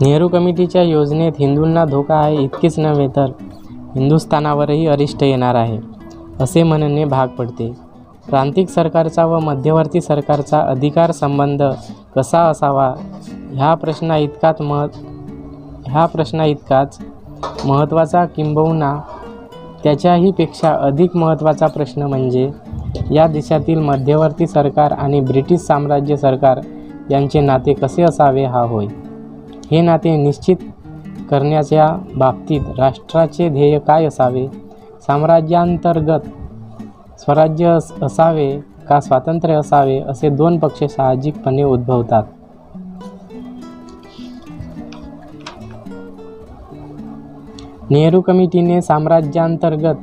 नेहरू कमिटीच्या योजनेत हिंदूंना धोका आहे इतकेच नव्हे तर हिंदुस्थानावरही अरिष्ट येणार आहे असे म्हणणे भाग पडते. प्रांतिक सरकारचा व मध्यवर्ती सरकारचा अधिकार संबंध कसा असावा ह्या प्रश्ना इतकाच मह ह्या प्रश्ना इतकाच महत्त्वाचा किंबहुना त्याच्याहीपेक्षा अधिक महत्त्वाचा प्रश्न म्हणजे या देशातील मध्यवर्ती सरकार आणि ब्रिटिश साम्राज्य सरकार यांचे नाते कसे असावे हा होय. हे नाते निश्चित करण्याच्या बाबतीत राष्ट्राचे ध्येय काय असावे. साम्राज्यांतर्गत स्वराज्य अस असावे का स्वातंत्र्य असावे असे दोन पक्ष साहजिकपणे उद्भवतात. नेहरू कमिटीने साम्राज्यांतर्गत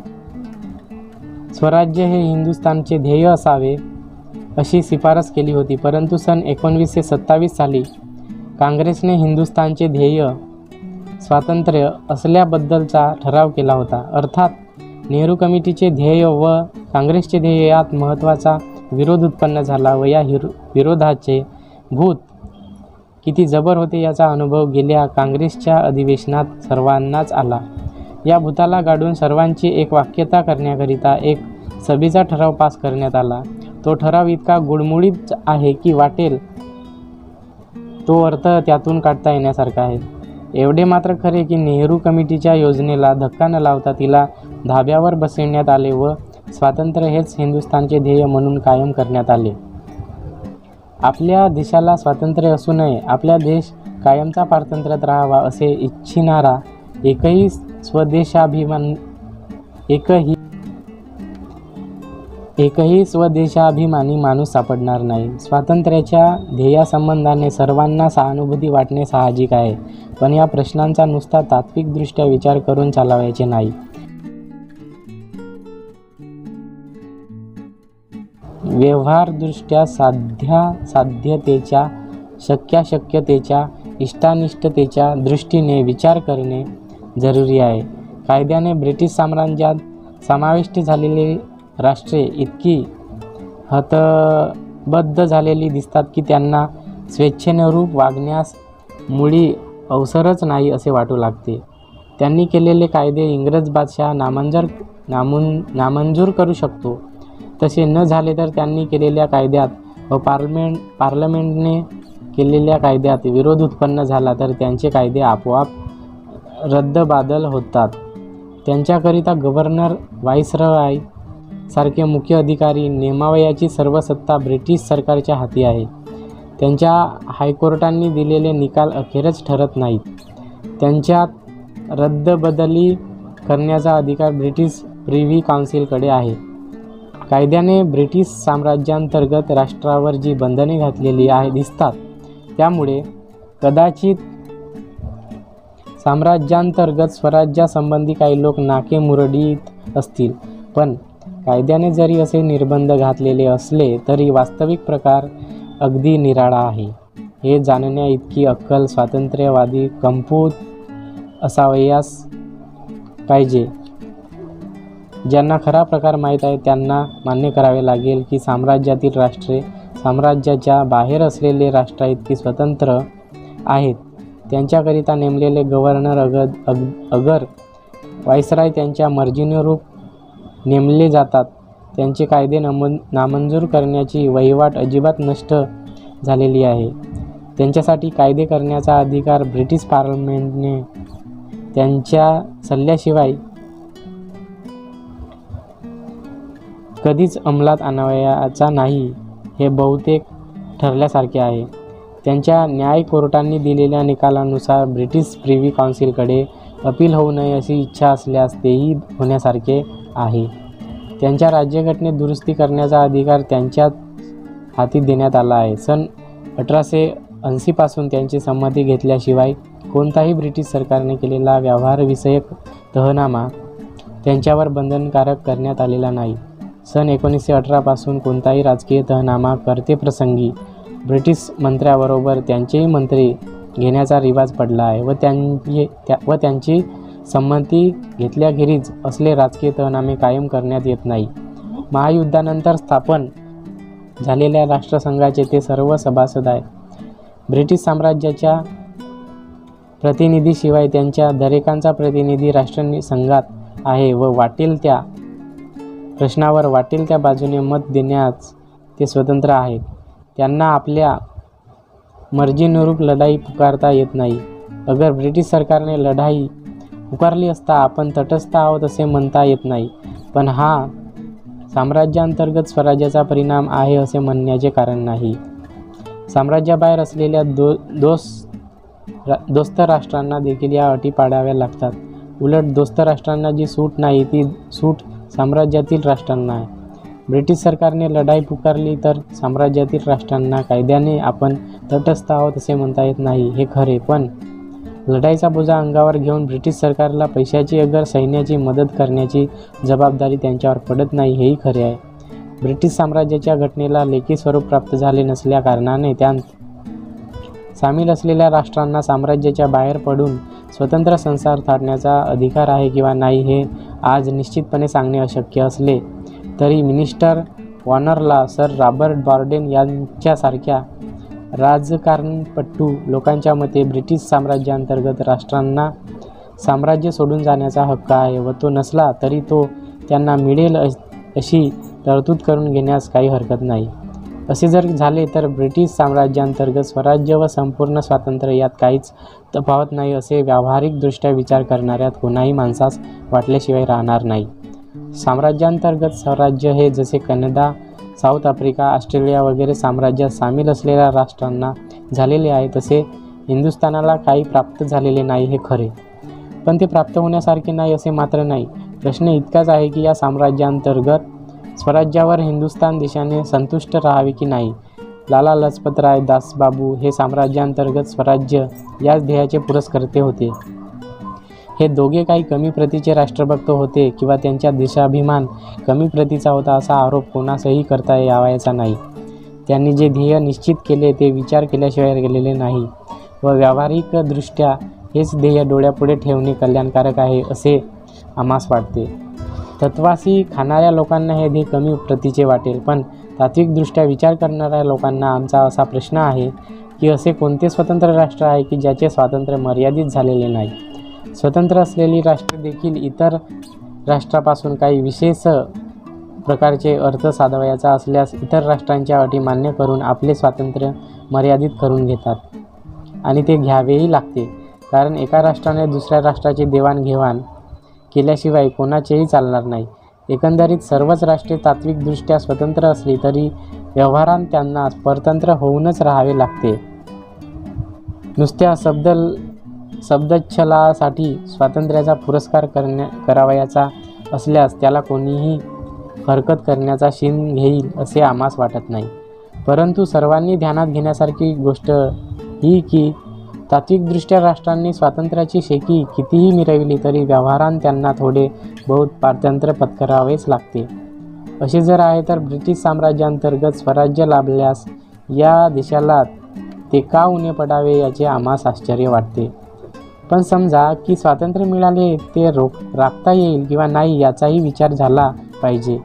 स्वराज्य हे हिंदुस्थानचे ध्येय असावे. अशी शिफारस केली होती. परंतु सन एकोणवीसशे सत्तावीस साली काँग्रेसने हिंदुस्थानचे ध्येय स्वातंत्र्य असल्याबद्दलचा ठराव केला होता. अर्थात नेहरू कमिटीचे ध्येय व काँग्रेसचे ध्येय यात महत्त्वाचा विरोध उत्पन्न झाला व या हिरो विरोधाचे भूत किती जबर होते याचा अनुभव गेल्या काँग्रेसच्या अधिवेशनात सर्वांनाच आला. या भूताला गाडून सर्वांची एक वाक्यता करण्याकरिता एक सभेचा ठराव पास करण्यात आला. तो ठराव इतका गुळमुळीत आहे की वाटेल. तो अर्थ त्यातून काढता येण्यासारखा आहे. एवढे मात्र खरे की नेहरू कमिटीच्या योजनेला धक्का न लावता तिला धाब्यावर बसविण्यात आले व स्वातंत्र्य हेच हिंदुस्थानचे ध्येय म्हणून कायम करण्यात आले. आपल्या देशाला स्वातंत्र्य असू नये आपला देश कायमचा पारतंत्र्यात राहावा असे इच्छिणारा एकही स्वदेशाभिमान एकही एकही स्वदेशाभिमानी माणूस सापडणार नाही. स्वातंत्र्याच्या ध्येयासंबंधाने सर्वांना सहानुभूती वाटणे साहजिक आहे पण या प्रश्नांचा नुसता तात्विकदृष्ट्या विचार करून चालवायचे नाही. व्यवहारदृष्ट्या साध्या साध्यतेच्या शक्याशक्यतेच्या इष्टानिष्टतेच्या दृष्टीने विचार करणे जरुरी आहे. कायद्याने ब्रिटिश साम्राज्यात समाविष्ट झालेले राष्ट्रे इतकी हतबद्ध झालेली दिसतात की त्यांना स्वेच्छेनुरूप वागण्यास मुळी अवसरच नाही असे वाटू लागते. त्यांनी केलेले कायदे इंग्रज बादशाह नामंजर नामून नामंजूर करू शकतो. तसे न झाले तर त्यांनी केलेल्या कायद्यात व पार्लमेंट पार्लमेंटने केलेल्या कायद्यात विरोध उत्पन्न झाला तर त्यांचे कायदे आपोआप रद्दबादल होतात. त्यांच्याकरिता गव्हर्नर व्हाईसरॉय सारखे मुख्य अधिकारी नेमावयाची सर्व सत्ता ब्रिटिश सरकारच्या हाती आहे. त्यांच्या हायकोर्टांनी दिलेले निकाल अखेरच ठरत नाहीत. त्यांच्यात रद्दबदली करण्याचा अधिकार ब्रिटिश प्रिव्ही काउन्सिलकडे आहे. कायद्याने ब्रिटिश साम्राज्यांतर्गत राष्ट्रावर जी बंधने घातलेली आहे दिसतात. त्यामुळे कदाचित साम्राज्यांतर्गत स्वराज्यासंबंधी काही लोक नाके मुरडीत असतील. पण कायद्याने जरी असे निर्बंध घातलेले असले तरी वास्तविक प्रकार अगदी निराळा आहे. हे जाणण्या इतकी अक्कल स्वातंत्र्यवादी कंपूत असावयास पाहिजे. ज्यांना खरा प्रकार माहीत आहे त्यांना मान्य करावे लागेल की साम्राज्यातील राष्ट्रे साम्राज्याच्या बाहेर असलेले राष्ट्राइतकी स्वतंत्र आहेत. त्यांच्याकरिता नेमलेले गव्हर्नर अगद अग अगर वायसराय त्यांच्या मर्जीनुरूप नेमले जातात. त्यांचे कायदे नम नामंजूर करण्याची वहिवाट अजिबात नष्ट झालेली आहे. त्यांच्यासाठी कायदे करण्याचा अधिकार ब्रिटिश पार्लमेंटने त्यांच्या सल्ल्याशिवाय कधीच अंमलात आणावयाचा नाही हे बहुतेक ठरल्यासारखे आहे. त्यांच्या न्याय कोर्टांनी दिलेल्या निकालानुसार ब्रिटिश प्रिव्ही काउन्सिलकडे अपील होऊ नये अशी इच्छा असल्यास तेही होण्यासारखे आहे. त्यांच्या राज्यघटनेत दुरुस्ती करण्याचा अधिकार त्यांच्यात हाती देण्यात आला आहे. सन अठराशे ऐंशीपासून त्यांची संमती घेतल्याशिवाय कोणताही ब्रिटिश सरकारने केलेला व्यवहारविषयक तहनामा त्यांच्यावर बंधनकारक करण्यात आलेला नाही. सन एकोणीसशे अठरापासून कोणताही राजकीय तहनामा कर्तेप्रसंगी ब्रिटिश मंत्र्याबरोबर त्यांचेही मंत्री घेण्याचा रिवाज पडला आहे व त्यांची त्या व त्यांची संमती घेतल्याखेरीज असले राजकीय तहनामे कायम करण्यात येत नाही. महायुद्धानंतर स्थापन झालेल्या राष्ट्रसंघाचे ते सर्व सभासद आहे ब्रिटिश साम्राज्याच्या प्रतिनिधीशिवाय त्यांच्या दरेकांचा प्रतिनिधी राष्ट्रसंघात आहे व वाटेल त्या प्रश्नावर वाटेल त्या बाजूने मत देण्यास ते स्वतंत्र आहेत. त्यांना आपल्या मर्जीनुरूप लढाई पुकारता येत नाही. अगर ब्रिटिश सरकारने लढाई पुकारली असता आपण तटस्थ आहोत असे म्हणता येत नाही. पण हा साम्राज्याअंतर्गत स्वराज्याचा परिणाम आहे असे म्हणण्याचे कारण नाही. साम्राज्याबाहेर असलेल्या दो दोस रा दोस्त राष्ट्रांना देखील या अटी पाडाव्या लागतात. उलट दोस्त राष्ट्रांना जी सूट नाही ती सूट साम्राज्यातील राष्ट्रांना आहे. ब्रिटिश सरकारने लढाई पुकारली तर साम्राज्यातील राष्ट्रांना कायद्याने आपण तटस्थ आहोत असे म्हणता येत नाही हे खरे. पण लढाईचा बोजा अंगावर घेऊन ब्रिटिश सरकारला पैशाची अगर सैन्याची मदत करण्याची जबाबदारी त्यांच्यावर पडत नाही हेही खरे आहे. ब्रिटिश साम्राज्याच्या घटनेला लेखी स्वरूप प्राप्त झाले नसल्या कारणाने त्यात सामील असलेल्या राष्ट्रांना साम्राज्याच्या बाहेर पडून स्वतंत्र संसार थाटण्याचा अधिकार आहे किंवा नाही हे आज निश्चितपणे सांगणे अशक्य असले तरी मिनिस्टर वॉनरला सर रॉबर्ट बॉर्डेन यांच्यासारख्या राजकारणपटू लोकांच्या मते ब्रिटिश साम्राज्याअंतर्गत राष्ट्रांना साम्राज्य सोडून जाण्याचा हक्क आहे व तो नसला तरी तो त्यांना मिळेल अशी तरतूद करून घेण्यास काही हरकत नाही. असे जर झाले तर ब्रिटिश साम्राज्याअंतर्गत स्वराज्य व संपूर्ण स्वातंत्र्य यात काहीच तफावत नाही असे व्यावहारिकदृष्ट्या विचार करणाऱ्यात कोणाही माणसास वाटल्याशिवाय राहणार नाही. साम्राज्याअंतर्गत स्वराज्य हे जसे कॅनडा साऊथ आफ्रिका ऑस्ट्रेलिया वगैरे साम्राज्यात सामील असलेल्या राष्ट्रांना झालेले आहे तसे हिंदुस्थानाला काही प्राप्त झालेले नाही हे खरे. पण ते प्राप्त होण्यासारखे नाही असे मात्र नाही. प्रश्न इतकाच आहे की या साम्राज्याअंतर्गत स्वराज्यावर हिंदुस्थान देशाने संतुष्ट राहावे की नाही? लाला लजपतराय दासबाबू हे साम्राज्याअंतर्गत स्वराज्य याच ध्येयाचे पुरस्कर्ते होते. हे दोघे काही कमी प्रतीचे राष्ट्रभक्त होते किंवा त्यांच्या देशाभिमान कमी प्रतीचा होता असा आरोप कोणासही करता यावायचा नाही. त्यांनी जे ध्येय निश्चित केले ते विचार केल्याशिवाय गेलेले नाही व व्यावहारिकदृष्ट्या हेच ध्येय डोळ्यापुढे ठेवणे कल्याणकारक आहे असे आम्हास वाटते. तत्वासी खाणाऱ्या लोकांना हे ध्येय कमी प्रतीचे वाटेल पण तात्विकदृष्ट्या विचार करणाऱ्या लोकांना आमचा असा प्रश्न आहे की असे कोणते स्वतंत्र राष्ट्र आहे की ज्याचे स्वातंत्र्य मर्यादित झालेले नाही? स्वतंत्र असलेली राष्ट्रे देखील इतर राष्ट्रापासून काही विशेष प्रकारचे अर्थ साधवायचा असल्यास इतर राष्ट्रांच्या अटी मान्य करून आपले स्वातंत्र्य मर्यादित करून घेतात आणि ते घ्यावेही लागते. कारण एका राष्ट्राने दुसऱ्या राष्ट्राची देवाणघेवाण केल्याशिवाय कोणाचेही चालणार नाही. एकंदरीत सर्वच राष्ट्रे तात्विकदृष्ट्या स्वतंत्र असली तरी व्यवहारांत त्यांना परतंत्र होऊनच राहावे लागते. नुसत्या शब्द शब्दच्छलासाठी स्वातंत्र्याचा पुरस्कार करण्या करावयाचा असल्यास त्याला कोणीही हरकत करण्याचा शिन घेईल असे आम्हास वाटत नाही. परंतु सर्वांनी ध्यानात घेण्यासारखी गोष्ट ही की तात्विकदृष्ट्या राष्ट्रांनी स्वातंत्र्याची शेकी कितीही मिरवली तरी व्यवहारांत त्यांना थोडे बहुत पारतंत्र्य पत्करावेच लागते. असे जर आहे तर ब्रिटिश साम्राज्याअंतर्गत स्वराज्य लाभल्यास या देशाला ते का उणे पडावे याचे आम्हास आश्चर्य वाटते. पण समजा की स्वातंत्र्य मिळाले ते रोख राखता येईल किंवा नाही याचाही विचार झाला पाहिजे.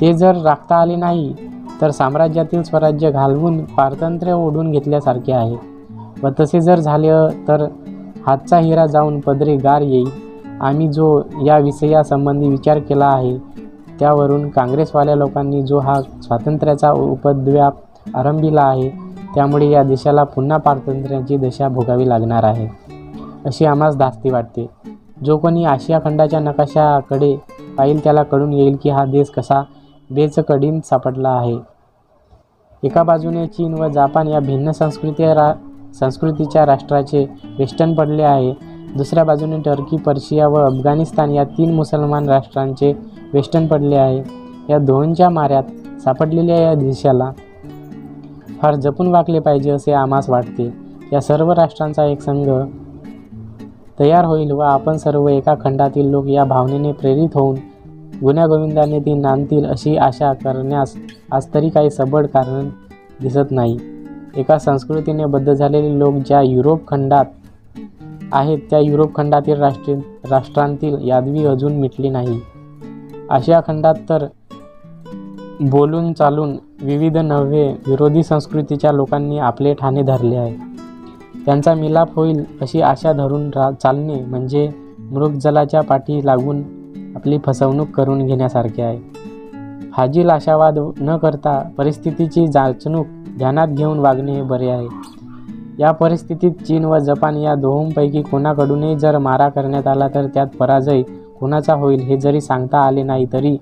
ते जर राखता आले नाही तर साम्राज्यातील स्वराज्य घालवून पारतंत्र्य ओढून घेतल्यासारखे आहे. व तसे जर झाले तर हातचा हिरा जाऊन पदरे गार येईल. आम्ही जो या विषयासंबंधी विचार केला आहे त्यावरून काँग्रेसवाल्या लोकांनी जो हा स्वातंत्र्याचा उपद्व्याप आरंभिला आहे त्यामुळे या देशाला पुन्हा पारतंत्र्याची दशा भोगावी लागणार आहे. अशी आम्हास धास्ती वाटते. जो कोणी आशिया खंडाच्या नकाशाकडे पाहिल त्याला कळून येईल की हा देश कसा बेचकडीन सापडला आहे. एका बाजूने चीन व जापान या भिन्न संस्कृती रा संस्कृतीच्या राष्ट्राचे वेष्टन पडले आहे. दुसऱ्या बाजूने टर्की पर्शिया व अफगाणिस्तान या तीन मुसलमान राष्ट्रांचे वेष्टन पडले आहे. या दोनच्या माऱ्यात सापडलेल्या या देशाला फार जपून वागले पाहिजे असे आम्हास वाटते. या सर्व राष्ट्रांचा एक संघ तयार होईल व आपण सर्व एका खंडातील लोक या भावनेने प्रेरित होऊन गुण्यागोविंदाने ती नांदतील अशी आशा करण्यास आज तरी काही सबळ कारण दिसत नाही. एका संस्कृतीने बद्ध झालेले लोक ज्या युरोप खंडात आहेत त्या युरोप खंडातील राष्ट्र राष्ट्रांतील यादवी अजून मिटली नाही. आशिया खंडात तर बोलून चालून विविध नव्हे विरोधी संस्कृतीच्या लोकांनी आपले ठाणे धरले आहे. त्यांचा मिलाप होईल अशी आशा धरून रा चालणे म्हणजे मृगजलाच्या पाठी लागून आपली फसवणूक करून घेण्यासारखे आहे. फाजील आशावाद न करता परिस्थितीची जाचणूक ध्यानात घेऊन वागणे हे बरे आहे. या परिस्थितीत चीन व जपान या दोहोंपैकी कोणाकडूनही जर मारा करण्यात आला तर त्यात पराजय कोणाचा होईल हे जरी सांगता आले नाही तरी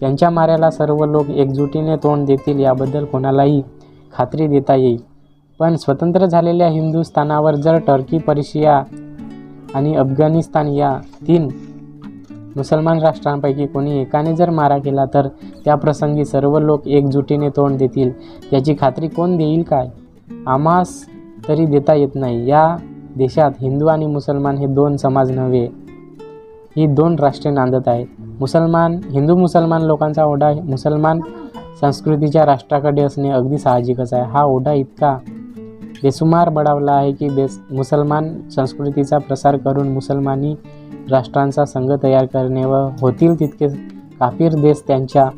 त्यांच्या माऱ्याला सर्व लोक एकजुटीने तोंड देतील याबद्दल कोणालाही खात्री देता येईल. पण स्वतंत्र झालेल्या हिंदुस्थानावर जर टर्की पर्शिया आणि अफगाणिस्तान या तीन मुसलमान राष्ट्रांपैकी कोणी एकाने जर मारा केला तर त्या प्रसंगी सर्व लोक एकजुटीने तोंड देतील. याची खात्री कोण देईल काय? आम्हास तरी देता येत नाही. या देशात हिंदू आणि मुसलमान हे दोन समाज नव्हे. ही दोन राष्ट्रे नांदत आहेत. मुसलमान हिंदू मुसलमान लोकांचा ओढा मुसलमान संस्कृतीच्या राष्ट्राकडे असणे अगदी साहजिकच आहे. हा ओढा इतका बेसुमार बळावला आहे की बेस मुसलमान संस्कृतीचा प्रसार करून मुसलमानी राष्ट्रांचा संघ तयार करणे व होतील तितके काफीर देश त्यांच्या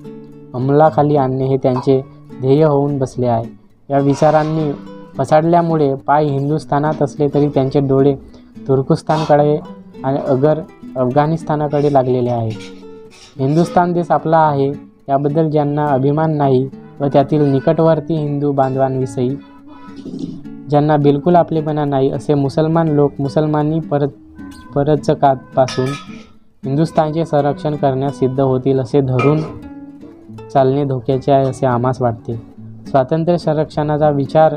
अंमलाखाली आणणे हे त्यांचे ध्येय होऊन बसले आहे. या विचारांनी पसाडल्यामुळे पाय हिंदुस्थानात असले तरी त्यांचे डोळे तुर्कुस्तानकडे आणि अगर अफगाणिस्तानाकडे लागलेले आहे. हिंदुस्थान देश आपला आहे याबद्दल ज्यांना अभिमान नाही व त्यातील निकटवर्ती हिंदू बांधवांविषयी ज्यांना बिलकुल आपलेपणा नाही असे मुसलमान लोक मुसलमानी परत परचकापासून हिंदुस्थानचे संरक्षण करण्यास सिद्ध होतील असे धरून चालणे धोक्याचे आहे असे आम्हास वाटते. स्वातंत्र्य संरक्षणाचा विचार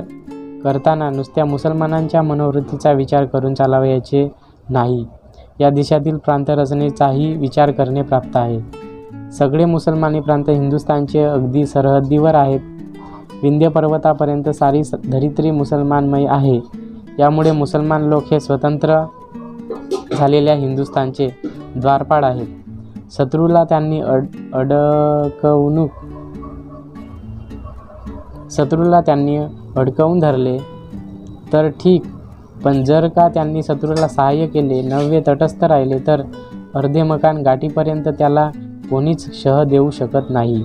करताना नुसत्या मुसलमानांच्या मनोवृत्तीचा विचार करून चालावयाचे नाही. या देशातील प्रांत रचनेचाही विचार करणे प्राप्त आहे. सगळे मुसलमानी प्रांत हिंदुस्थानचे अगदी सरहद्दीवर आहेत. विंध्य पर्वतापर्यंत सारी स- धरित्री मुसलमानमय आहे. यामुळे मुसलमान लोक हे स्वतंत्र झालेल्या हिंदुस्थानचे द्वारपाड आहेत. शत्रूला त्यांनी अड अडकवणूक शत्रूला त्यांनी अडकवून धरले. तर ठीक पण जर का त्यांनी शत्रूला सहाय्य केले नव्हे तटस्थ राहिले तर अर्धे मकान गाठीपर्यंत त्याला कोणीच शह देऊ शकत नाही.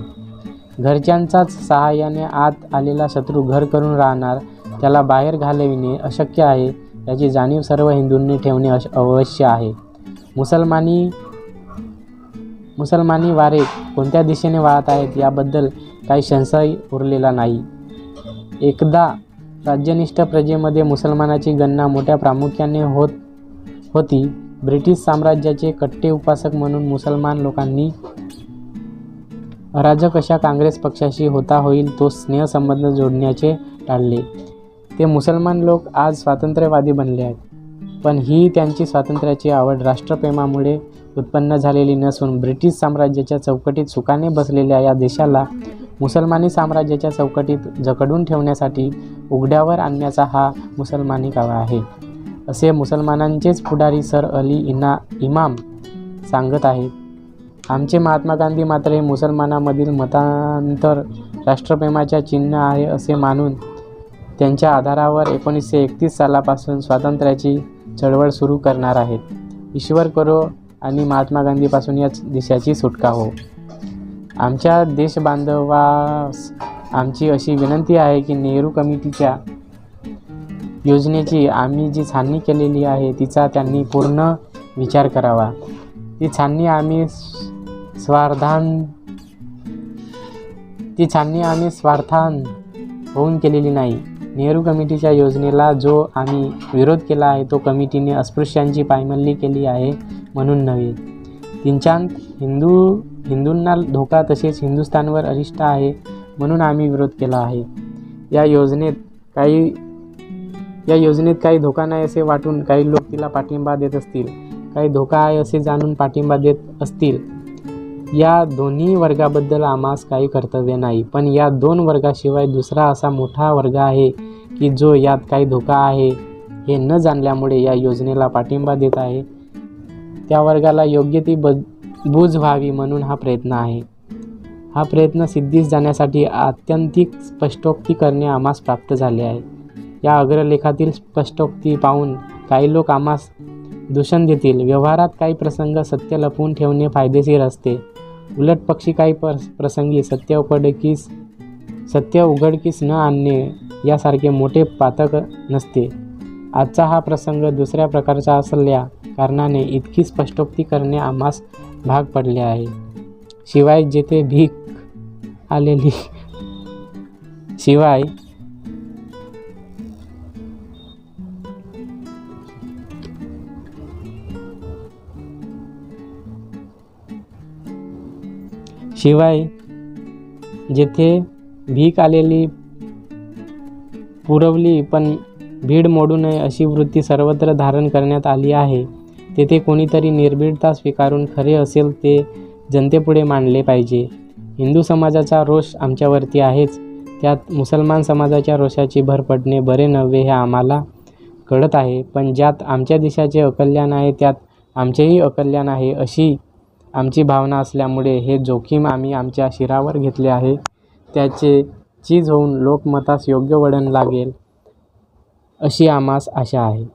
घरच्यांचाच सहाय्याने आत आलेला शत्रू घर करून राहणार त्याला बाहेर घालविणे अशक्य आहे याची जाणीव सर्व हिंदूंनी ठेवणे अश अवश्य आहे. मुसलमानी मुसलमानी वारे कोणत्या दिशेने वाहत आहेत याबद्दल काही संशय उरलेला नाही. एकदा राज्यनिष्ठ प्रजेमध्ये मुसलमानाची गणना मोठ्या प्रामुख्याने होत होती. ब्रिटिश साम्राज्याचे कट्टे उपासक म्हणून मुसलमान लोकांनी अराजक अशा काँग्रेस पक्षाशी होता होईल तो स्नेहसंबंध जोडण्याचे टाळले. ते मुसलमान लोक आज स्वातंत्र्यवादी बनले आहेत. पण ही त्यांची स्वातंत्र्याची आवड राष्ट्रप्रेमामुळे उत्पन्न झालेली नसून ब्रिटिश साम्राज्याच्या चौकटीत सुखाने बसलेल्या या देशाला मुसलमानी साम्राज्याच्या चौकटीत जकडून ठेवण्यासाठी उघड्यावर आणण्याचा हा मुसलमानी कावा आहे. असे मुसलमानांचेच पुढारी सर अली इना इमाम सांगत आहेत. आमचे महात्मा गांधी मात्र हे मुसलमानामधील मतांतर राष्ट्रप्रेमाच्या चिन्ह आहे असे मानून त्यांच्या आधारावर एकोणीसशे एकतीस सालापासून स्वातंत्र्याची चळवळ सुरू करणार आहेत. ईश्वर करो आणि महात्मा गांधीपासून या देशाची सुटका हो. आमच्या देशबांधवास आमची अशी विनंती आहे की नेहरू कमिटीच्या योजनेची आम्ही जी छाननी केलेली आहे तिचा त्यांनी पूर्ण विचार करावा. ती छाननी आम्ही स्वार्थान. ती छाननी आम्ही स्वार्थान होऊन केलेली नाही. नेहरू कमिटीच्या योजनेला जो आम्ही विरोध केला आहे तो कमिटीने अस्पृश्यांची पायमल्ली केली आहे म्हणून नव्हे. किंचांत हिंदू हिंदूंना धोका तसेच हिंदुस्थानवर अरिष्ट आहे म्हणून आम्ही विरोध केला आहे. या योजनेत काही या योजनेत काही धोका नाही असे वाटून काही लोक तिला पाठिंबा देत असतील. काही धोका आहे असे जाणून पाठिंबा देत असतील. या दोन्ही वर्गाबद्दल आम्हास काही कर्तव्य नाही. पण या दोन वर्गाशिवाय दुसरा असा मोठा वर्ग आहे की जो यात काही धोका आहे हे न जाणल्यामुळे या योजनेला पाठिंबा देत आहे. त्या वर्गाला योग्य ती ब बूज व्हावी म्हणून हा प्रयत्न आहे. हा प्रयत्न सिद्धीस जाण्यासाठी आत्यंतिक स्पष्टोक्ती करणे आम्हास प्राप्त झाले आहे. या अग्रलेखातील स्पष्टोक्ती पाहून काही लोक आम्हास दूषण देतील. व्यवहारात काही प्रसंग सत्य लपवून ठेवणे फायदेशीर असते. उलट पक्षी काही पर प्रसंगी सत्य उघडकीस सत्य उघडकीस न आणणे यासारखे मोठे पातक नसते. आजचा हा प्रसंग दुसऱ्या प्रकारचा असल्या कारणाने इतकी स्पष्टोक्ती करणे आम्हास भाग पडले आहे. शिवाय जेथे भीक आलेली शिवाय शिवाय जेथे भीक आलेली पुरवली पण भीड मोडू नये अशी वृत्ती सर्वत्र धारण करण्यात आली आहे. तेथे कोणीतरी निर्भीडता स्वीकारून खरे असेल ते जनतेपुढे मांडले पाहिजे. हिंदू समाजाचा रोष आमच्यावरती आहेच. त्यात मुसलमान समाजाच्या रोषाची भर पडणे बरे नव्हे हे आम्हाला कळत आहे पण ज्यात आमच्या देशाचे अकल्याण आहे त्यात आमचेही अकल्याण आहे अशी आमची भावना असल्यामुळे हे जोखीम आम्ही आमच्या शिरावर घेतले आहे. त्याचे चीज होऊन लोकमतास योग्य वळण लागेल अशी आम्हास आशा आहे.